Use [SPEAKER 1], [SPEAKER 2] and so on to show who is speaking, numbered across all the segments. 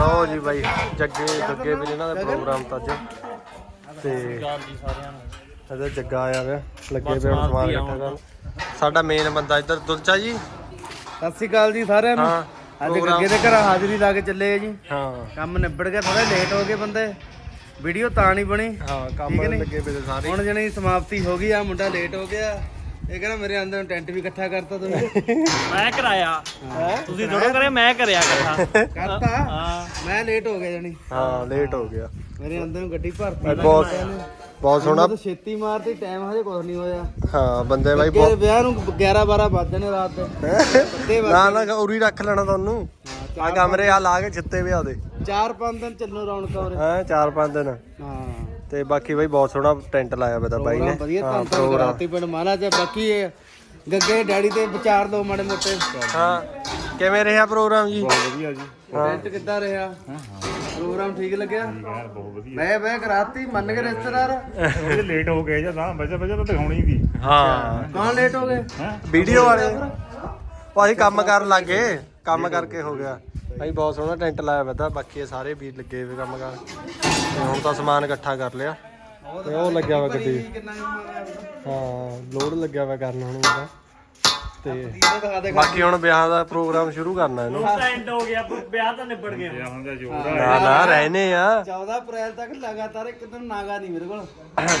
[SPEAKER 1] ਲਓ ਜੀ ਬਾਈ ਜੱਗੇ ਜੱਗੇ ਵੀ ਇਹਨਾਂ ਦਾ ਪ੍ਰੋਗਰਾਮ ਤਾਂ ਅੱਜ। ਤੇ
[SPEAKER 2] ਗੱਲ ਜੀ ਸਾਰਿਆਂ ਨੂੰ।
[SPEAKER 1] ਇਹਦਾ ਜੱਗਾ ਆਇਆ ਵੇ ਲੱਗੇ ਪਏ ਹੁਣ ਸਮਾਨ ਇਕੱਠਾ ਕਰਨ। ਸਾਡਾ ਮੇਨ ਬੰਦਾ ਇੱਧਰ ਦੁਲਚਾ ਜੀ।
[SPEAKER 3] ਸਤਿ ਸ਼੍ਰੀ ਅਕਾਲ ਜੀ ਸਾਰਿਆਂ ਨੂੰ।
[SPEAKER 1] ਹਾਂ
[SPEAKER 3] ਅੱਜ ਗੱਗੇ ਦੇ ਘਰ ਹਾਜ਼ਰੀ ਲਾ ਕੇ ਚੱਲੇ ਆ ਜੀ।
[SPEAKER 1] ਹਾਂ।
[SPEAKER 3] ਕੰਮ ਨਿਬੜ ਗਿਆ ਥੋੜਾ ਲੇਟ ਹੋ ਗਏ ਬੰਦੇ। ਵੀਡੀਓ ਤਾਂ ਨਹੀਂ ਬਣੀ।
[SPEAKER 1] ਹਾਂ ਕੰਮ? ਲੱਗੇ ਪਏ ਸਾਰੇ।
[SPEAKER 3] ਹੁਣ ਜਣੀ ਸਮਾਪਤੀ ਹੋ ਗਈ ਆ ਮੁੰਡਾ ਲੇਟ ਹੋ ਗਿਆ। ਇਹ ਕਹਿੰਦਾ ਮੇਰੇ ਅੰਦਰ ਟੈਂਟ ਵੀ ਇਕੱਠਾ ਕਰਤਾ ਤੁਸੀਂ
[SPEAKER 2] ਮੈਂ ਕਰਾਇਆ। ਤੁਸੀਂ ਥੋੜਾ ਕਰੇ ਮੈਂ ਕਰਿਆ ਕਰਤਾ
[SPEAKER 3] ਕਰਤਾ।
[SPEAKER 2] ਹਾਂ।
[SPEAKER 3] ਮੈਂ ਲੇਟ ਹੋ ਗਿਆ ਜਣੀ।
[SPEAKER 1] ਹਾਂ ਲੇਟ ਹੋ ਗਿਆ।
[SPEAKER 3] ਮੇਰੇ ਅੰਦਰ ਗੱਡੀ ਭਰਤੀ
[SPEAKER 1] ਬਹੁਤ ਬਹੁਤ ਸੋਹਣਾ
[SPEAKER 3] ਤਾਂ ਛੇਤੀ ਮਾਰਤੀ ਟਾਈਮ ਹਜੇ ਕੁਝ ਨਹੀਂ ਹੋਇਆ।
[SPEAKER 1] ਹਾਂ ਬੰਦੇ ਬਾਈ
[SPEAKER 3] ਅੱਗੇ ਵਿਆਹ ਨੂੰ 11 12 ਵੱਜ ਜਾਣੇ ਰਾਤ ਦੇ।
[SPEAKER 1] ਨਾ ਨਾ ਉਰੀ ਰੱਖ ਲੈਣਾ ਤੁਹਾਨੂੰ। ਆ ਕਮਰੇ ਆ ਲਾ ਕੇ ਛਿੱਤੇ ਵਿਆਹ ਦੇ
[SPEAKER 3] 4-5 ਦਿਨ ਚੱਲੋ ਰੌਣਕਾਂ ਉਰੇ।
[SPEAKER 1] ਹਾਂ ਚਾਰ ਪੰਜ ਦਿਨ।
[SPEAKER 3] ਹਾਂ।
[SPEAKER 1] ਤੇ ਬਾਕੀ ਬਾਈ ਬਹੁਤ ਸੋਹਣਾ ਟੈਂਟ ਲਾਇਆ ਵੇ ਤਾਂ ਬਾਈ ਨੇ।
[SPEAKER 3] ਪ੍ਰੋਗਰਾਮ ਵਧੀਆ
[SPEAKER 1] ਹਾਂ
[SPEAKER 3] ਤਾਂ ਤਾਂ ਪਿੰਡ ਮਹਾਰਾਜ ਬਾਕੀ ਇਹ ਗੱਗੇ ਡੈਡੀ ਤੇ ਵਿਚਾਰ ਦੋ ਮਾੜੇ ਮੋਟੇ।
[SPEAKER 1] ਹਾਂ ਕਿਵੇਂ ਰਿਹਾ ਪ੍ਰੋਗਰਾਮ ਜੀ?
[SPEAKER 4] ਵਧੀਆ ਜੀ।
[SPEAKER 3] ਟੈਂਟ ਕਿੱਦਾਂ ਰਿਹਾ? ਪ੍ਰੋਗਰਾਮ ਠੀਕ ਲੱਗਿਆ?
[SPEAKER 4] ਯਾਰ ਬਹੁਤ ਵਧੀਆ।
[SPEAKER 3] ਮੈਂ ਮੈਂ ਕਰਾਤੀ ਮੰਨ ਕੇ ਰਿਸ਼ਤੇਦਾਰ।
[SPEAKER 4] ਉਹਦੇ ਲੇਟ ਹੋ ਗਏ ਜਾਂ ਨਾ ਵਜਾ ਵਜਾ ਤਾਂ ਦਿਖਾਉਣੀ ਵੀ
[SPEAKER 1] ਹਾਂ।
[SPEAKER 3] ਕੌਣ ਲੇਟ ਹੋ ਗਏ?
[SPEAKER 1] ਵੀਡੀਓ ਵਾਲੇ। ਭਾਈ ਕੰਮ ਕਰਨ ਲੱਗੇ ਕੰਮ ਕਰਕੇ ਹੋ ਗਿਆ। ਭਾਈ ਬਹੁਤ ਸੋਹਣਾ ਟੈਂਟ ਲਾਇਆ ਵਾ ਤਾਂ ਬਾਕੀ ਇਹ ਸਾਰੇ ਵੀਰ ਲੱਗੇ ਹੋਏ ਕੰਮ ਕਰਨ। ਤੇ ਹੁਣ ਤਾਂ ਸਮਾਨ ਇਕੱਠਾ ਕਰ ਲਿਆ। ਤੇ ਉਹ ਲੱਗਿਆ ਵਾ ਗੱਡੀ। ਹਾਂ ਲੋਡ ਲੱਗਿਆ ਵਾ ਕਰਨ ਹੁਣ ਉਹਦਾ। ਤੇ ਬਾਕੀ ਹੁਣ ਵਿਆਹ ਦਾ ਪ੍ਰੋਗਰਾਮ ਸ਼ੁਰੂ ਕਰਨਾ ਇਹਨੂੰ।
[SPEAKER 2] ਐਂਡ ਹੋ ਗਿਆ ਵਿਆਹ ਤਾਂ ਨਿਬੜ ਗਿਆ।
[SPEAKER 4] ਵਿਆਹ ਹੁੰਦਾ ਜੋਰ
[SPEAKER 1] ਨਾ ਨਾ ਰਹਿਨੇ ਆ।
[SPEAKER 3] 14 ਅਪ੍ਰੈਲ ਤੱਕ ਲਗਾਤਾਰ ਇੱਕ ਦਿਨ ਨਾਗਾ ਨਹੀਂ ਮੇਰੇ ਕੋਲ।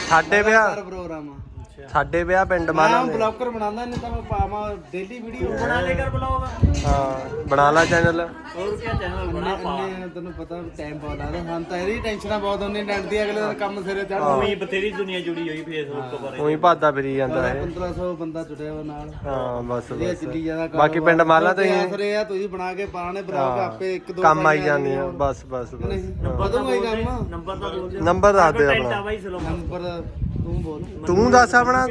[SPEAKER 1] ਸਾਡੇ ਵਿਆਹ
[SPEAKER 3] ਪ੍ਰੋਗਰਾਮ ਆ।
[SPEAKER 1] ਸਾਡੇ ਵਿਆਹ ਪਿੰਡ
[SPEAKER 3] ਮੈਂ
[SPEAKER 1] ਮਾਨਾ
[SPEAKER 3] ਬਲੌਕਰ ਬਣਾਉਂਦਾ ਨਹੀਂ ਤਾਂ ਮੈਂ ਪਾਵਾਂ ਡੇਲੀ ਵੀਡੀਓ
[SPEAKER 2] ਬਣਾ ਲੈ ਕਰ ਬੁਲਾਓਗਾ
[SPEAKER 1] ਹਾਂ ਬਣਾ ਲਾ ਚੈਨਲ
[SPEAKER 2] ਹੋਰ ਕੀ ਚੈਨਲ ਬਣਾ ਪਾ
[SPEAKER 3] ਇੰਨੇ ਤੈਨੂੰ ਪਤਾ ਟਾਈਮ ਬਹੁਤ ਲੱਗਦਾ। ਹਾਂ ਤਾਂ ਇਹਦੀ ਟੈਨਸ਼ਨਾਂ ਬਹੁਤ ਹੁੰਦੀਆਂ ਟੈਂਟ ਦੀ ਅਗਲੇ ਦਿਨ ਕੰਮ ਸਿਰੇ ਚੜ੍ਹ
[SPEAKER 2] ਉਹੀ ਬਥੇਰੀ ਦੁਨੀਆ ਜੁੜੀ ਹੋਈ ਫੇਸਬੁੱਕ ਤੋਂ ਬਾਰੇ।
[SPEAKER 1] ਉਹੀ ਭਾਦਾ ਫਿਰੀ ਜਾਂਦਾ ਹੈ
[SPEAKER 3] 1500 ਬੰਦਾ ਜੁੜਿਆ ਵਾ ਨਾਲ।
[SPEAKER 1] ਹਾਂ ਬਸ
[SPEAKER 3] ਇਹ
[SPEAKER 1] ਬਸ।
[SPEAKER 3] ਚੱਲੀ ਜ਼ਿਆਦਾ
[SPEAKER 1] ਬਾਕੀ ਪਿੰਡ ਮਾਲਾ ਤੋਂ ਹੀ।
[SPEAKER 3] ਆਸਰੇ ਆ ਤੁਸੀਂ ਬਣਾ ਕੇ ਪਾਣੇ ਬਲੌਗ ਆਪੇ ਇੱਕ ਦੋ
[SPEAKER 1] ਕੰਮ ਆਈ ਜਾਂਦੇ ਆ ਬਸ ਬਸ ਬਸ।
[SPEAKER 3] ਵਧੂਗਾ ਹੀ ਕੰਮ?
[SPEAKER 2] ਨੰਬਰ ਤਾਂ ਬੋਲ ਦੇ
[SPEAKER 1] ਨੰਬਰ ਦੱਸ ਦੇ
[SPEAKER 2] ਟੈਂਟ
[SPEAKER 1] ਆਪਣਾ।
[SPEAKER 2] ਬਾਈ ਸਲੋ
[SPEAKER 3] ਨੰਬਰ ਤੂੰ ਬੋਲ।
[SPEAKER 1] ਤੂੰ ਦੱਸ ਆਪਣਾ।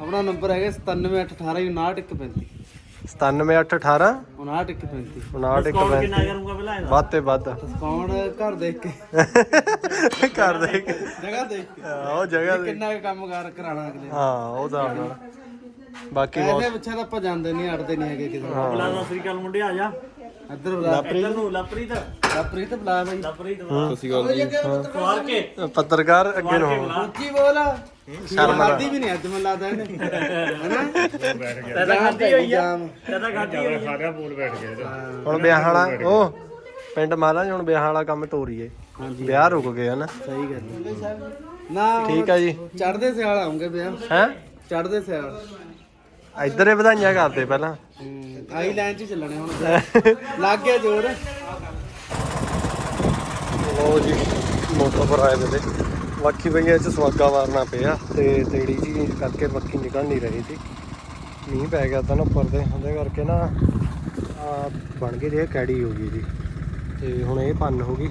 [SPEAKER 3] ਆਪਣਾ ਨੰਬਰ ਹੈਗਾ 9718189135
[SPEAKER 1] 97818
[SPEAKER 3] 5935
[SPEAKER 1] 59
[SPEAKER 2] ਕੌਣ ਕਿੰਨਾ ਕਰੂੰਗਾ ਪਹਿਲਾਂ ਇਹਦਾ?
[SPEAKER 1] ਵੱਧ ਤੇ ਵੱਧ।
[SPEAKER 3] ਕੌਣ ਘਰ ਦੇਖ ਕੇ।
[SPEAKER 1] ਕਰ ਦੇ ਕੇ।
[SPEAKER 3] ਜਗ੍ਹਾ ਦੇਖ ਕੇ।
[SPEAKER 1] ਉਹ ਜਗ੍ਹਾ ਦੇ
[SPEAKER 3] ਕਿੰਨਾ ਕੰਮ ਕਾਰ ਕਰਾਣਾ ਅਗਲੇ।
[SPEAKER 1] ਹਾਂ ਉਹ ਹਿਸਾਬ ਨਾਲ ਬਾਕੀ ਬਹੁਤ
[SPEAKER 3] ਐਸੇ ਪਿੱਛੇ ਤਾਂ ਆਪਾਂ ਜਾਂਦੇ ਨਹੀਂ ਅੜਦੇ ਨਹੀਂ ਹੈਗੇ ਕਿਸੇ ਨੂੰ।
[SPEAKER 2] ਬੁਲਾ ਸਤਿ ਸ੍ਰੀ ਅਕਾਲ ਮੁੰਡੇ ਆ ਜਾ।
[SPEAKER 3] ਇੱਧਰ ਬੁਲਾ
[SPEAKER 2] ਇੱਧਰ ਨੂੰ ਲਪਰੀਤ।
[SPEAKER 3] ਪ੍ਰੀਤ ਬੁਲਾ ਬਾਈ।
[SPEAKER 2] ਲਪਰੀਤ ਸਵਾਰ ਕੇ।
[SPEAKER 1] ਪੱਤਰਕਾਰ ਅੱਗੇ ਨੂੰ।
[SPEAKER 3] ਉੱਚੀ ਬੋਲ ਸ਼ਰਮ ਲੱਗਦੀ ਵੀ ਨਹੀਂ ਅੱਜ ਮੈਨੂੰ ਲੱਗਦਾ ਇਹਨੇ। ਹੈਨਾ?
[SPEAKER 2] ਤੇਰਾ ਖਾਦੀ ਹੋਈ ਆ। ਤੇਰਾ ਖਾਦੀ ਹੋਈ ਆ।
[SPEAKER 4] ਸਾਰਿਆਂ ਬੋਲ ਬੈਠ ਗਏ ਇਹਦਾ।
[SPEAKER 1] ਹੁਣ ਵਿਆਹ ਵਾਲਾ ਉਹ ਪਿੰਡ ਮਾਲਾ ਹੁਣ ਵਿਆਹ ਵਾਲਾ ਕੰਮ ਤੋਰੀਏ।
[SPEAKER 3] ਹਾਂਜੀ।
[SPEAKER 1] ਵਿਆਹ ਰੁਕ ਗਏ ਹਨ?
[SPEAKER 3] ਸਹੀ ਗੱਲ ਹੈ। ਨਾ
[SPEAKER 1] ਠੀਕ ਆ ਜੀ।
[SPEAKER 3] ਚੜਦੇ ਸਿਆਲ ਆਉਂਗੇ ਵਿਆਹ।
[SPEAKER 1] ਹੈ?
[SPEAKER 3] ਚੜਦੇ ਸਿਆਲ।
[SPEAKER 1] ਇੱਧਰ ਹੀ ਵਧਾਈਆਂ ਕਰਦੇ ਪਹਿਲਾਂ।
[SPEAKER 3] ਆਈ ਲਾਈਨ 'ਚ ਚੱਲਣੇ ਹੁਣ। ਲੱਗ ਗਿਆ ਜ਼ੋਰ।
[SPEAKER 1] ਲੋ ਜੀ ਮੋਟਰ ਪਰ ਆਏ ਵੇ ਬਾਕੀ ਬਈ ਇਹ ਚ ਸਵਾਗਾ ਮਾਰਨਾ ਪਿਆ ਤੇ ਤੇੜੀ ਜੀ ਕਰਕੇ ਬੱਕੀ ਨਿਕਲ ਨਹੀਂ ਰਹੀ ਸੀ। ਮੀਂਹ ਪੈ ਗਿਆ ਤਾਂ ਨਾ ਉੱਪਰ ਦੇ ਉਹਦੇ ਕਰਕੇ ਨਾ ਆ ਬਣ ਗਈ ਦੇ ਕੈੜੀ ਹੋ ਗਈ ਜੀ। ਤੇ ਹੁਣ ਇਹ ਪੰਨ ਹੋ ਗਈ।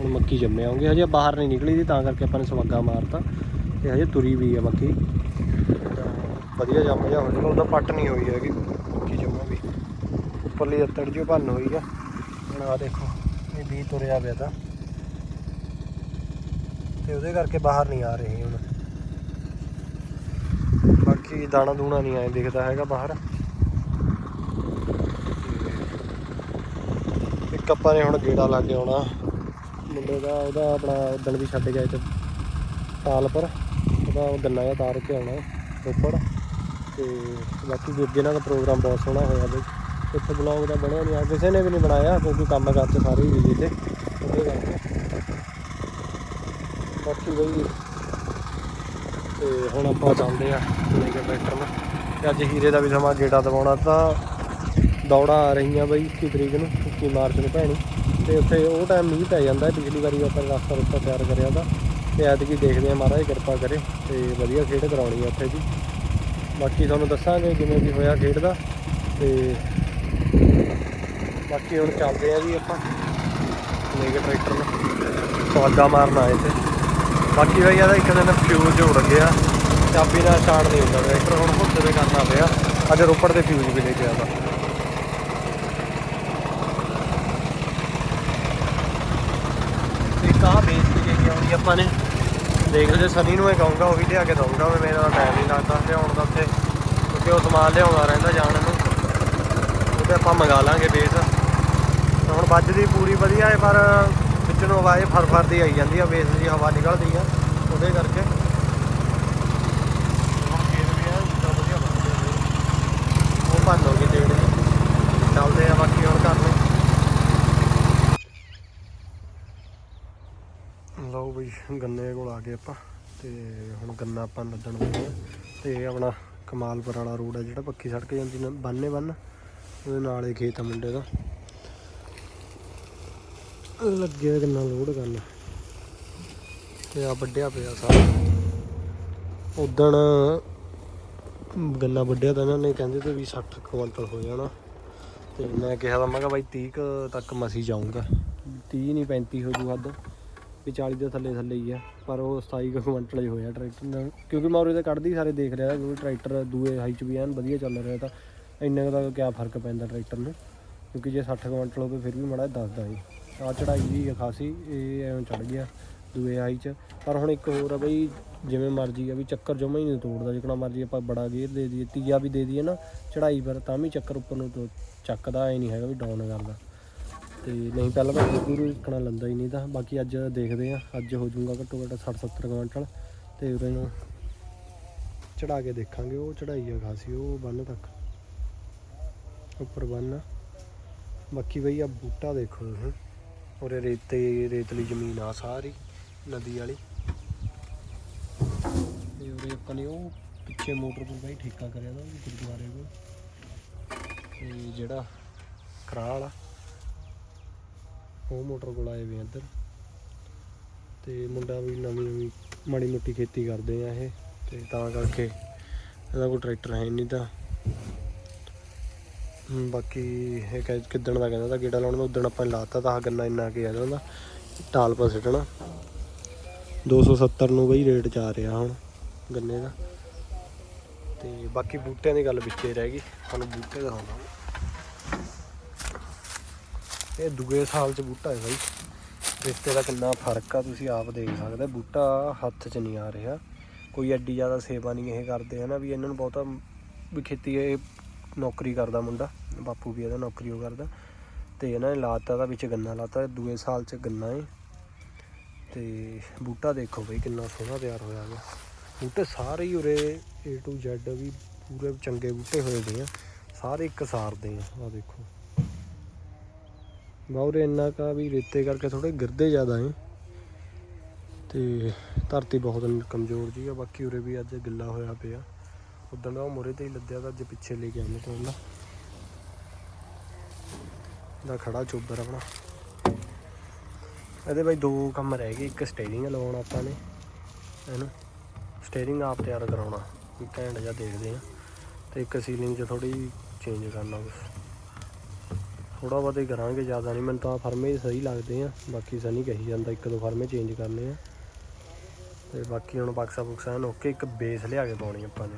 [SPEAKER 1] ਹੁਣ ਮੱਕੀ ਜੰਮੇ ਆਉਂਗੇ। ਹਜੇ ਬਾਹਰ ਨਹੀਂ ਨਿਕਲੀ ਦੀ ਤਾਂ ਕਰਕੇ ਆਪਾਂ ਨੇ ਸਵਾਗਾ ਮਾਰਤਾ। ਤੇ ਹਜੇ ਤੁਰੀ ਵੀ ਆ ਮੱਕੀ। ਵਧੀਆ ਜੰਮ ਜਾ ਹੋ ਜਾਊਗਾ ਉਹਦਾ ਪੱਟ ਨਹੀਂ ਹੋਈ ਹੈਗੀ। ਮੱਕੀ ਜੰਮਾ ਵੀ। ਉੱਪਰਲੀ ਅੱਤੜ ਜੀ ਭੰਨ ਹੋਈ ਆ। ਹੁਣ ਆ ਦੇਖੋ, ਇਹ ਵੀ ਤੁਰਿਆ ਪਿਆ ਤਾਂ। ਤੇ ਉਹਦੇ ਕਰਕੇ ਬਾਹਰ ਨਹੀਂ ਆ ਰਹੇ ਹੁਣ। ਬਾਕੀ ਦਾਣਾ ਦੂਣਾ ਨਹੀਂ ਆਏ ਦਿਖਦਾ ਹੈਗਾ ਬਾਹਰ। ਇੱਕ ਆਪਾਂ ਨੇ ਹੁਣ ਗੇੜਾ ਲਾ ਕੇ ਆਉਣਾ। ਮੁੰਡੇ ਦਾ ਉਹਦਾ ਆਪਣਾ ਉਦਣ ਵੀ ਛੱਡ ਗਿਆ ਤੇ ਤਾਲ ਪਰ। ਉਹਦਾ ਉਹ ਗੰਨਾ ਜਿਹਾ ਤਾਰ ਕੇ ਆਉਣਾ ਉੱਪਰ। ਤੇ ਬਾਕੀ ਵੀ ਅੱਗੇ ਨਾਲ ਦਾ ਪ੍ਰੋਗਰਾਮ ਬਹੁਤ ਸੋਹਣਾ ਹੋਇਆ ਬਈ ਇੱਥੇ ਬਲੌਗ ਦਾ ਬਣਿਆ ਨਹੀਂ ਆ, ਕਿਸੇ ਨੇ ਵੀ ਨਹੀਂ ਬਣਾਇਆ ਕਿਉਂਕਿ ਕੰਮ ਕਰਦੇ ਸਾਰੇ ਹੀ ਜੀ ਤੇ ਉਹਦੇ ਕਰਕੇ। ਬਾਕੀ ਬਈ, ਤੇ ਹੁਣ ਆਪਾਂ ਚੱਲਦੇ ਆ ਲੈ ਕੇ ਟਰੈਕਟਰ ਨੂੰ ਤੇ ਅੱਜ ਹੀਰੇ ਦਾ ਵੀ ਸਮਾਂ ਗੇੜਾ ਦਵਾਉਣਾ ਤਾਂ ਦੌੜਾਂ ਆ ਰਹੀਆਂ ਬਈ 21 ਤਰੀਕ ਨੂੰ 21 ਮਾਰਚ ਨੂੰ ਭੈਣੀ। ਤੇ ਉੱਥੇ ਉਹ ਟਾਈਮ ਮੀਂਹ ਪੈ ਜਾਂਦਾ, ਪਿਛਲੀ ਵਾਰੀ ਆਪਾਂ ਰਸਤਾ ਰਸਤਾ ਤਿਆਰ ਕਰਿਆ ਤਾਂ। ਤੇ ਐਤਕੀ ਦੇਖਦੇ ਆ ਮਹਾਰਾਜ ਕਿਰਪਾ ਕਰੇ ਤੇ ਵਧੀਆ ਖੇਡ ਕਰਾਉਣੀ ਆ ਉੱਥੇ ਜੀ ਬਾਕੀ ਤੁਹਾਨੂੰ ਦੱਸਾਂਗੇ ਜਿਵੇਂ ਵੀ ਹੋਇਆ ਖੇਡ ਦਾ ਤੇ ਬਾਕੀ ਹੁਣ ਚੱਲਦੇ ਆ ਜੀ ਆਪਾਂ ਲੈ ਕੇ ਟਰੈਕਟਰ ਨੂੰ। ਸਵਾਗਾ ਮਾਰਨ ਆਏ ਤੇ। ਬਾਕੀ ਬਈ ਇਹਦਾ ਇੱਕ ਦਿਨ ਫਿਊਜ਼ ਜੋੜ ਗਿਆ। ਚਾਬੀ ਨਾਲ ਸਟਾਰਟ ਨਹੀਂ ਹੁੰਦਾ ਟਰੈਕਟਰ ਹੁਣ ਹੁੱਤੇ ਤੇ ਕਰਨਾ ਪਿਆ ਅੱਜ ਰੋਪੜ ਦੇ ਫਿਊਜ਼ ਵੀ ਲੈ ਕੇ ਆਦਾ ਇੱਕ ਆਹ ਬੇਸ ਵੀ ਲੈ ਕੇ ਆਉਣੀ ਆਪਾਂ ਨੇ। ਦੇਖ ਲਓ, ਜੇ ਸਨੀ ਨੂੰ ਮੈਂ ਕਹੂੰਗਾ, ਉਹ ਵੀ ਲਿਆ ਕੇ ਦਊਂਗਾ, ਵੀ ਮੇਰਾ ਟਾਈਮ ਨਹੀਂ ਲੱਗਦਾ ਲਿਆਉਣ ਦਾ ਉੱਥੇ, ਕਿਉਂਕਿ ਉਹ ਸਮਾਨ ਲਿਆਉਂਦਾ ਰਹਿੰਦਾ ਜਾਣ ਨੂੰ। ਉਹਦੇ ਆਪਾਂ ਮੰਗਾ ਲਾਂਗੇ ਬੇਸ ਹੁਣ ਵੱਜਦੀ ਪੂਰੀ ਵਧੀਆ ਹੈ ਪਰ ਵਿੱਚ ਨੂੰ ਆਵਾਜ਼ ਫਰ ਫਰ ਦੀ ਆਈ ਜਾਂਦੀ ਆ ਵੇਸ ਦੀ ਹਵਾ ਨਿਕਲਦੀ ਆ, ਉਹਦੇ ਕਰਕੇ ਹੁਣ ਖੇਤ ਵੀ ਆ ਤਾਂ ਵਧੀਆ ਬਣਦੇ ਆ ਉਹ ਬੰਦ ਹੋ ਗਈ ਡੇਢ ਚੱਲਦੇ ਆ ਬਾਕੀ ਹੁਣ ਘਰ ਨੂੰ ਲਓ ਬਈ ਗੰਨੇ ਕੋਲ ਆ ਗਏ ਆਪਾਂ ਤੇ ਹੁਣ ਗੰਨਾ ਆਪਾਂ ਲੱਦਣ ਲੱਗੇ ਆ। ਤੇ ਇਹ ਆਪਣਾ ਕਮਾਲਪੁਰ ਵਾਲਾ ਰੋਡ ਆ ਜਿਹੜਾ ਪੱਕੀ ਸੜਕ ਜਾਂਦੀ ਨਾ ਬੰਨੇ ਬੰਨ ਉਹਦੇ ਨਾਲ ਹੀ ਖੇਤ ਆ ਮੁੰਡੇ ਦਾ। ਲੱਗਿਆ ਕਿੰਨਾ ਲੋਡ ਕਰਨ। ਤੇ ਆ ਵੱਡਿਆ ਪਿਆ ਸਾਰਾ। ਉਦਣ ਗੰਨਾ ਵੱਡਿਆ ਤਾਂ ਇਹਨਾਂ ਨੇ, ਕਹਿੰਦੇ ਤੇ ਵੀ 60 ਕੁਇੰਟਲ ਹੋ ਜਾਣਾ। ਤੇ ਮੈਂ ਕਿਹਾ ਤਾਂ ਮੈਂ ਕਿਹਾ ਬਾਈ 30 ਕੁ ਤੱਕ ਮਸੀ ਜਾਊਂਗਾ। 30 ਨਹੀਂ 35 ਹੋ ਜੂ ਹੱਦ। ਵੀ 40 ਦੇ ਥੱਲੇ ਥੱਲੇ ਹੀ ਆ, ਪਰ ਉਹ 27 ਕੁਇੰਟਲ ਹੀ ਹੋਇਆ ਟਰੈਕਟਰ ਨਾਲ। ਕਿਉਂਕਿ ਮੈਂ ਉਰੇ ਤੇ ਕੱਢਦੀ ਸਾਰੇ ਦੇਖ ਰਿਹਾ, ਕਿਉਂਕਿ ਟਰੈਕਟਰ ਦੂਏ ਹਾਈ ਚ ਵੀ ਐਨ ਵਧੀਆ ਚੱਲ ਰਿਹਾ ਤਾਂ ਇੰਨੇ ਕੁ ਦਾ ਕਿਆ ਫ਼ਰਕ ਪੈਂਦਾ ਟਰੈਕਟਰ ਨੂੰ, ਕਿਉਂਕਿ ਜੇ 60 ਕੁਇੰਟਲ ਹੋਵੇ ਫਿਰ ਵੀ ਮਾੜਾ ਦੱਸਦਾ ਜੀ ਆ ਚੜਾਈ ਵੀ ਆ ਖਾਸੀ, ਇਹ ਐਵੇਂ ਚੜ ਗਿਆ ਦੂਏ ਹਾਈ ਚ। ਪਰ ਹੁਣ ਇੱਕ ਹੋਰ ਆ ਬਈ, ਜਿਵੇਂ ਮਰਜ਼ੀ ਆ ਵੀ ਚੱਕਰ ਜਮਾ ਹੀ ਨਹੀਂ ਤੋੜਦਾ ਜਿਕਣਾ ਮਰਜ਼ੀ ਆਪਾਂ ਬੜਾ ਗੇਅਰ ਦੇ ਦਈਏ, ਤੀਆ ਵੀ ਦੇ ਦਈਏ ਨਾ ਚੜਾਈ ਪਰ ਤਾਂ ਵੀ ਚੱਕਰ ਉੱਪਰ ਨੂੰ ਚੱਕਦਾ, ਐ ਨਹੀਂ ਹੈਗਾ ਵੀ ਡਾਊਨ ਕਰਦਾ। ਤੇ ਨਹੀਂ, ਪਹਿਲਾਂ ਤਾਂ ਗੁਰੂ ਇਕਣਾ ਲੰਦਾ ਹੀ ਨਹੀਂ ਤਾਂ। ਬਾਕੀ ਅੱਜ ਦੇਖਦੇ ਆ ਅੱਜ ਹੋ ਜਾਊਗਾ ਘੱਟੋ ਘੱਟ 60 70 ਕੁਇੰਟਲ ਤੇ ਉਹਦੇ ਨੂੰ ਚੜਾ ਕੇ ਦੇਖਾਂਗੇ। ਉਹ ਚੜਾਈ ਆ ਖਾਸੀ, ਉਹ ਬੰਨ ਤੱਕ। ਉੱਪਰ ਬੰਨ। ਬਾਕੀ ਬਈ ਆ ਬੂਟਾ ਦੇਖੋ ਤੁਸੀਂ। ਉਰੇ ਰੇਤੇ, ਰੇਤਲੀ ਜ਼ਮੀਨ ਆ ਸਾਰੀ, ਨਦੀ ਵਾਲੀ। ਤੇ ਉਰੇ ਆਪਾਂ ਨੇ ਉਹ ਪਿੱਛੇ ਮੋਟਰ ਕੋਲ ਬਾਈ ਠੇਕਾ ਕਰਿਆ ਦਾ ਗੁਰਦੁਆਰੇ ਕੋਲ। ਤੇ ਜਿਹੜਾ ਕਰਾਹ ਵਾਲਾ। ਉਹ ਮੋਟਰ ਕੋਲ ਆਏ ਵੀ ਇੱਧਰ। ਤੇ ਮੁੰਡਾ ਵੀ ਨਵੀਂ ਨਵੀਂ ਮਾੜੀ ਮੋਟੀ ਖੇਤੀ ਕਰਦੇ ਆ ਇਹ, ਤੇ ਤਾਂ ਕਰਕੇ ਇਹਦਾ ਕੋਈ ਟਰੈਕਟਰ ਹੈ ਨਹੀਂ ਤਾਂ। ਬਾਕੀ ਇਹ ਕਹਿ, ਕਿੱਦਣ ਦਾ ਕਹਿੰਦਾ ਤਾਂ ਗੇੜਾ ਲਾਉਣ ਦਾ, ਉਦਣ ਆਪਾਂ ਨੇ ਲਾਤਾ ਤਾਂ ਆਹ ਗੰਨਾ ਇੰਨਾ ਕੀ ਆ ਜਾਂਦਾ। ਟਾਲ ਪਾ ਸਿੱਟਣਾ 270 ਨੂੰ ਬਈ ਰੇਟ ਜਾ ਰਿਹਾ ਹੁਣ ਗੰਨੇ ਦਾ। ਤੇ ਬਾਕੀ ਬੂਟਿਆਂ ਦੀ ਗੱਲ ਵਿੱਚੇ ਰਹਿ ਗਈ। ਹੁਣ ਬੂਟੇ ਦਿਖਾਉਣਾ ਇਹ ਦੂਏ ਸਾਲ ਚ ਬੂਟਾ ਹੈ ਬਾਈ। ਰਿਸ਼ਤੇ ਦਾ ਕਿੰਨਾ ਫ਼ਰਕ ਆ, ਤੁਸੀਂ ਆਪ ਦੇਖ ਸਕਦੇ ਬੂਟਾ ਹੱਥ 'ਚ ਨਹੀਂ ਆ ਰਿਹਾ। ਕੋਈ ਐਡੀ ਜ਼ਿਆਦਾ ਸੇਵਾ ਨਹੀਂ ਇਹ ਕਰਦੇ, ਹਨਾ, ਵੀ ਇਹਨਾਂ ਨੂੰ ਬਹੁਤਾ ਵੀ ਖੇਤੀ ਇਹ ਨੌਕਰੀ ਕਰਦਾ ਮੁੰਡਾ, ਬਾਪੂ ਵੀ ਇਹਦਾ ਨੌਕਰੀ ਉਹ ਕਰਦਾ। ਤੇ ਇਹਨਾਂ ਨੇ ਲਾਤਾ ਦਾ ਵਿੱਚ ਗੰਨਾ ਲਾਤਾ, ਦੂਏ ਸਾਲ 'ਚ ਗੰਨਾ ਏ। ਤੇ ਬੂਟਾ ਦੇਖੋ ਬਈ, ਕਿੰਨਾ ਸੋਹਣਾ ਤਿਆਰ ਹੋਇਆ ਗਿਆ ਬੂਟੇ ਸਾਰੇ ਹੀ ਉਰੇ A to Z ਵੀ ਪੂਰੇ ਚੰਗੇ ਬੂਟੇ ਹੋਏ ਦੇ ਆ। ਸਾਰੇ ਇੱਕ ਸਾਰ ਦੇ ਆ ਆ ਦੇਖੋ। ਬਾਉਰੇ ਇੰਨਾ ਕਾ ਵੀ ਰੇਤੇ ਕਰਕੇ ਥੋੜੇ ਗਿਰਦੇ ਜ਼ਿਆਦਾ ਏ ਤੇ ਧਰਤੀ ਬਹੁਤ ਕਮਜ਼ੋਰ ਜੀ ਆ, ਬਾਕੀ ਉਰੇ ਵੀ ਅੱਜ ਗਿੱਲਾ ਹੋਇਆ ਪਿਆ। ਉਦੋਂ ਦਾ ਉਹ ਮੋਰੇ ਤੇ ਹੀ ਲੱਦਿਆ ਤਾਂ ਅੱਜ ਪਿੱਛੇ ਲੈ ਕੇ ਆਉਂਦੇ ਤੋਂ ਦਾ ਖੜਾ ਚੋਬਰ ਆਪਣਾ। ਇਹਦੇ ਬਾਈ ਦੋ ਕੰਮ ਰਹਿ ਗਏ, ਇੱਕ ਸਟੇਰਿੰਗ ਲਵਾਉਣਾ ਆਪਾਂ ਨੇ ਇਹਨੂੰ ਸਟੇਰਿੰਗ ਆਪ ਤਿਆਰ ਕਰਾਉਣਾ, ਵੀ ਘੈਂਟ ਜਿਹਾ ਦੇਖਦੇ ਆ। ਤੇ ਇੱਕ ਸੀਲਿੰਗ 'ਚ ਥੋੜੀ ਚੇਂਜ ਕਰਨਾ ਕੁਛ। ਥੋੜਾ ਬਹੁਤਾ ਹੀ ਕਰਾਂਗੇ, ਜ਼ਿਆਦਾ ਨਹੀਂ। ਮੈਨੂੰ ਤਾਂ ਫਰਮੇ ਸਹੀ ਲੱਗਦੇ ਆ। ਬਾਕੀ ਸਨੀ ਕਹੀ ਜਾਂਦਾ, ਇੱਕ ਦੋ ਫਰਮੇ ਚੇਂਜ ਕਰਨੇ ਆ। ਤੇ ਬਾਕੀ ਹੁਣ ਬਕਸਾ ਬੁਕਸਾ ਐਨ ਓਕੇ, ਇੱਕ ਬੇਸ ਲਿਆ ਕੇ ਪਾਉਣੀ ਆਪਾਂ ਨੇ।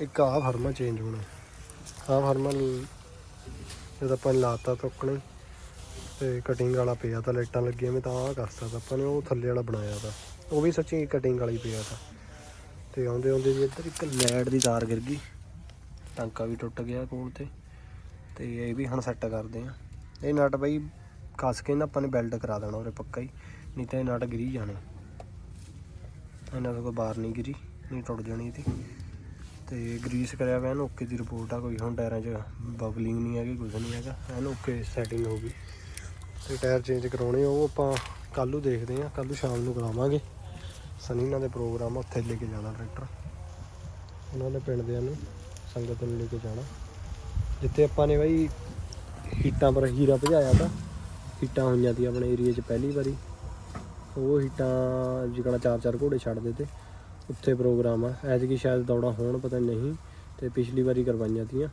[SPEAKER 1] ਇੱਕ ਆਹ ਫਰਮਾ ਚੇਂਜ ਹੋਣਾ। ਆਹ ਫਰਮਾ ਨਹੀਂ ਜਦ ਆਪਾਂ ਨੇ ਲਾਤਾ ਤੁੱਕਣੇ ਤੇ ਕਟਿੰਗ ਵਾਲਾ ਪਿਆ ਤਾਂ ਲਾਈਟਾਂ ਲੱਗੀਆਂ ਮੈਂ ਤਾਂ ਆਹ ਕਰਤਾ ਤਾਂ ਆਪਾਂ ਨੇ, ਉਹ ਥੱਲੇ ਵਾਲਾ ਬਣਾਇਆ ਤਾਂ। ਉਹ ਵੀ ਸੱਚੀ ਕਟਿੰਗ ਵਾਲਾ ਹੀ ਪਿਆ ਤਾਂ। ਤੇ ਆਉਂਦੇ ਆਉਂਦੇ ਜੀ ਇੱਧਰ ਇੱਕ ਲਾਈਟ ਦੀ ਤਾਰ ਗਿਰ ਗਈ। ਟਾਂਕਾ ਵੀ ਟੁੱਟ ਗਿਆ ਕੋਲ ਤੇ। ਤੇ ਇਹ ਵੀ ਹੁਣ ਸੈੱਟ ਕਰਦੇ ਆ। ਇਹ ਨਟ ਬਈ ਕੱਸ ਕੇ ਨਾ ਆਪਾਂ ਨੇ ਬੈਲਟ ਕਰਾ ਦੇਣਾ ਉਰੇ ਪੱਕਾ ਹੀ, ਨਹੀਂ ਤਾਂ ਇਹ ਨਟ ਗਿਰੀ ਜਾਣੇ। ਇਹਨਾਂ ਤੋਂ ਕੋਈ ਬਾਹਰ ਨਹੀਂ ਗਿਰੀ, ਨਹੀਂ ਟੁੱਟ ਜਾਣੀ ਇਹਦੀ। ਤੇ ਗਰੀਸ ਕਰਿਆ ਹੋਇਆ ਇਹਨੂੰ ਓਕੇ ਦੀ ਰਿਪੋਰਟ ਆ, ਕੋਈ ਹੁਣ ਟਾਇਰਾਂ 'ਚ ਬਬਲਿੰਗ ਨਹੀਂ ਹੈਗੀ ਕੁਝ ਨਹੀਂ ਹੈਗਾ, ਇਹਨੂੰ ਓਕੇ ਸੈਟਿੰਗ ਹੋ ਗਈ। ਤੇ ਟਾਇਰ ਚੇਂਜ ਕਰਾਉਣੇ ਉਹ ਆਪਾਂ ਕੱਲ੍ਹ ਨੂੰ ਦੇਖਦੇ ਆ, ਕੱਲ੍ਹ ਨੂੰ ਸ਼ਾਮ ਨੂੰ ਕਰਾਵਾਂਗੇ। ਸਨੀ ਨਾਲ ਦੇ ਪ੍ਰੋਗਰਾਮ ਉੱਥੇ ਲੈ ਕੇ ਜਾਣਾ ਟਰੈਕਟਰ ਉਹਨਾਂ ਨੇ ਪਿੰਡ ਦੇ ਨੂੰ ਸੰਗਤ ਨੂੰ ਲੈ ਕੇ ਜਾਣਾ। ਜਿੱਥੇ ਆਪਾਂ ਨੇ ਬਾਈ ਹੀਟਾਂ ਪਰ ਹੀਰਾ ਭਜਾਇਆ ਤਾਂ, ਹੀਟਾਂ ਹੋਈਆਂ ਸੀ ਆਪਣੇ ਏਰੀਆ 'ਚ ਪਹਿਲੀ ਵਾਰੀ। ਉਹ ਹੀਟਾਂ ਜਿਕਣਾ ਚਾਰ ਚਾਰ ਘੋੜੇ ਛੱਡਦੇ ਤੇ ਉੱਥੇ ਪ੍ਰੋਗਰਾਮ ਆ। ਐਤਕੀ ਸ਼ਾਇਦ ਦੌੜਾ ਹੋਣ, ਪਤਾ ਨਹੀਂ, ਤੇ ਪਿਛਲੀ ਵਾਰੀ ਕਰਵਾਈਆਂ ਤੀਆਂ।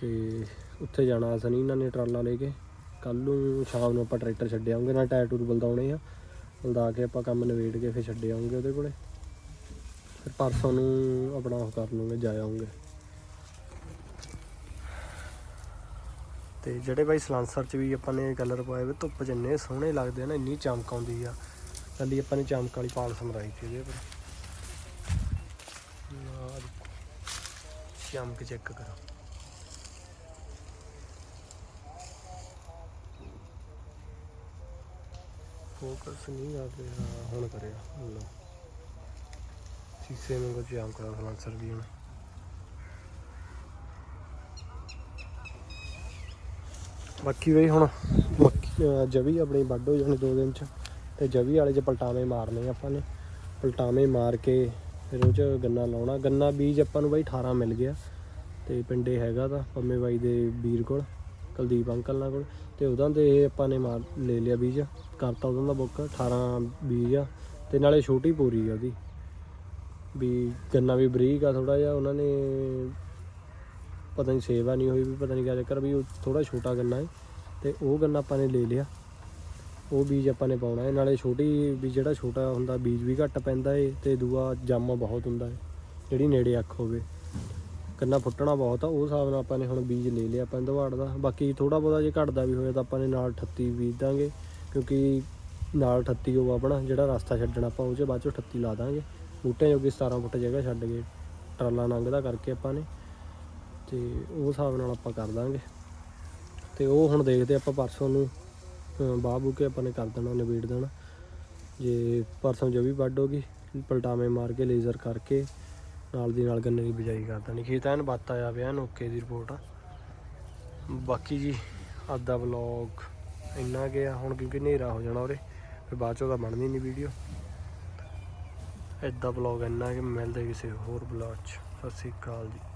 [SPEAKER 1] ਤੇ ਉੱਥੇ ਜਾਣਾ ਸਨੀ ਇਹਨਾਂ ਨੇ ਟਰਾਲਾ ਲੈ ਕੇ। ਕੱਲ ਨੂੰ ਸ਼ਾਮ ਨੂੰ ਆਪਾਂ ਟਰੈਕਟਰ ਛੱਡੇ ਆਉਂਗੇ ਨਾਲ ਟਾਇਰ ਟੂਰ ਬਲਦਾਉਣੇ ਆ। ਬਲਦਾ ਕੇ ਆਪਾਂ ਕੰਮ ਨਿਬੇੜ ਕੇ ਫਿਰ ਛੱਡੇ ਆਉਂਗੇ ਉਹਦੇ ਕੋਲੇ। ਫਿਰ ਪਰਸੋਂ ਨੂੰ ਆਪਣਾ ਉਹ ਕਰ ਲੂੰਗੇ, ਜਾ ਆਉਂਗੇ ਤੇ ਜਿਹੜੇ ਬਾਈ ਸਲਾਂਸਰ 'ਚ ਵੀ ਆਪਾਂ ਨੇ ਕਲਰ ਪਾਏ ਵੇ, ਧੁੱਪ 'ਚ ਇੰਨੇ ਸੋਹਣੇ ਲੱਗਦੇ ਆ ਨਾ, ਇੰਨੀ ਚਮਕ ਆਉਂਦੀ ਆ। ਕੱਲੀ ਆਪਾਂ ਨੇ ਚਮਕ ਵਾਲੀ ਪਾਲ ਸਮਰਾਈ ਸੀ ਇਹਦੇ ਪਰ ਚਮਕ ਚੈੱਕ ਕਰੋ। ਫੋਕਸ ਨਹੀਂ ਆ ਰਿਹਾ, ਹੁਣ ਕਰਿਆ ਲੋ ਸੀਸੇ ਨੂੰ ਕੋ ਜਾਮ ਕਰਾ ਸਲਾਂਸਰ ਵੀ ਹੁਣ। ਬਾਕੀ ਬਈ ਹੁਣ। ਮੱਕੀ ਜਵੀ ਆਪਣੀ ਵੱਢ ਹੋ ਜਾਣੀ ਦੋ ਦਿਨ ਚ। ਤੇ ਜਵੀ ਵਾਲੇ ਚ ਪਲਟਾਵੇਂ ਮਾਰਨੇ ਆਪਾਂ ਨੇ। ਪਲਟਾਵੇਂ ਮਾਰ ਕੇ ਫਿਰ ਉਹ ਚ ਗੰਨਾ ਲਾਉਣਾ। ਗੰਨਾ ਬੀਜ ਆਪਾਂ ਨੂੰ ਬਾਈ 18 ਮਿਲ ਗਿਆ। ਤੇ ਪਿੰਡੇ ਹੈਗਾ ਤਾਂ ਪੰਮੇ ਬਾਈ ਦੇ ਵੀਰ ਕੋਲ, ਕੁਲਦੀਪ ਅੰਕਲ ਨਾਲ ਕੋਲ। ਤੇ ਉਹਦਾਂ ਦੇ ਇਹ ਆਪਾਂ ਨੇ ਮਾਰ, ਲੈ ਲਿਆ ਬੀਜ। ਕਰਤਾ ਉਹਦਾਂ ਦਾ ਬੁੱਕ 18 ਬੀਜ ਆ। ਤੇ ਨਾਲੇ ਛੋਟੀ ਪੂਰੀ ਆ ਉਹਦੀ। ਵੀ ਗੰਨਾ ਵੀ ਬਰੀਕ ਆ ਥੋੜਾ ਜਿਹਾ। ਉਹਨਾਂ ਨੇ ਪਤਾ ਨਹੀਂ ਸੇਵਾ ਨਹੀਂ ਹੋਈ ਵੀ ਪਤਾ ਨਹੀਂ ਕਿਆ ਚੱਕਰ ਵੀ ਉਹ ਥੋੜਾ ਛੋਟਾ ਗੰਨਾ ਹੈ ਤੇ ਉਹ ਗੰਨਾ ਆਪਾਂ ਨੇ ਲੈ ਲਿਆ। ਉਹ ਬੀਜ ਆਪਾਂ ਨੇ ਪਾਉਣਾ ਹੈ ਨਾਲੇ ਛੋਟੀ ਵੀ ਜਿਹੜਾ ਛੋਟਾ ਹੁੰਦਾ ਬੀਜ ਵੀ ਘੱਟ ਪੈਂਦਾ ਏ ਤੇ ਦੂਆ ਜਾਮਾ ਬਹੁਤ ਹੁੰਦਾ ਹੈ ਜਿਹੜੀ ਨੇੜੇ ਅੱਖ ਹੋਵੇ। ਗੰਨਾ ਫੁੱਟਣਾ ਬਹੁਤ ਆ, ਉਹ ਹਿਸਾਬ ਨਾਲ ਆਪਾਂ ਨੇ ਹੁਣ ਬੀਜ ਲੈ ਲਿਆ ਆਪਾਂ ਦਵਾੜ ਦਾ। ਬਾਕੀ ਥੋੜਾ ਬਹੁਤਾ ਜੇ ਘਟਦਾ ਵੀ ਹੋਇਆ ਤਾਂ ਆਪਾਂ ਨੇ ਨਾਲ 38 ਬੀਜ ਦਾਂਗੇ, ਕਿਉਂਕਿ ਨਾਲ 38 ਉਹ ਆਪਣਾ ਜਿਹੜਾ ਰਸਤਾ ਛੱਡਣਾ ਆਪਾਂ ਉਹ 'ਚ ਬਾਅਦ ਚੋਂ 38 ਲਾ ਦਾਂਗੇ। ਬੂਟਿਆਂ ਜੋਗੀ 17 ਫੁੱਟ ਜਗ੍ਹਾ ਛੱਡ ਕੇ ਟਰਾਲਾ ਲੰਘਦਾ ਕਰਕੇ ਆਪਾਂ ਨੇ। ਤੇ ਉਹ ਹਿਸਾਬ ਨਾਲ ਆਪਾਂ ਕਰ ਦਾਂਗੇ। ਤੇ ਉਹ ਹੁਣ ਦੇਖਦੇ ਆਪਾਂ ਪਰਸੋਂ ਨੂੰ, ਅਹ, ਬਾਹ ਬੂ ਕੇ ਆਪਾਂ ਨੇ ਕਰ ਦੇਣਾ, ਨਿਬੇੜ ਦੇਣਾ। ਜੇ ਪਰਸੋਂ ਜੋ ਵੀ ਵੱਢ ਹੋਗੀ ਪਲਟਾਵੇਂ ਮਾਰ ਕੇ ਲੇਜ਼ਰ ਕਰਕੇ ਨਾਲ ਦੀ ਨਾਲ ਗੰਨੇ ਦੀ ਬਿਜਾਈ ਕਰ ਦੇਣੀ। ਖੇਤ ਐਨ ਬਾਤ ਆਇਆ ਪਿਆ, ਐਨ ਓਕੇ ਦੀ ਰਿਪੋਰਟ ਆ। ਬਾਕੀ ਜੀ ਅੱਜ ਦਾ ਵਲੌਗ ਇੰਨਾ ਗਿਆ ਹੁਣ ਕਿਉਂਕਿ ਹਨੇਰਾ ਹੋ ਜਾਣਾ ਉਰੇ, ਫਿਰ ਬਾਅਦ ਚੋਂ ਤਾਂ ਬਣਨੀ ਨਹੀਂ ਵੀਡੀਓ ਐਦਾਂ ਵਲੌਗ ਇੰਨਾ ਕਿ, ਮਿਲਦੇ ਕਿਸੇ ਹੋਰ ਵਲੌਗ 'ਚ। ਸਤਿ ਸ਼੍ਰੀ ਅਕਾਲ ਜੀ।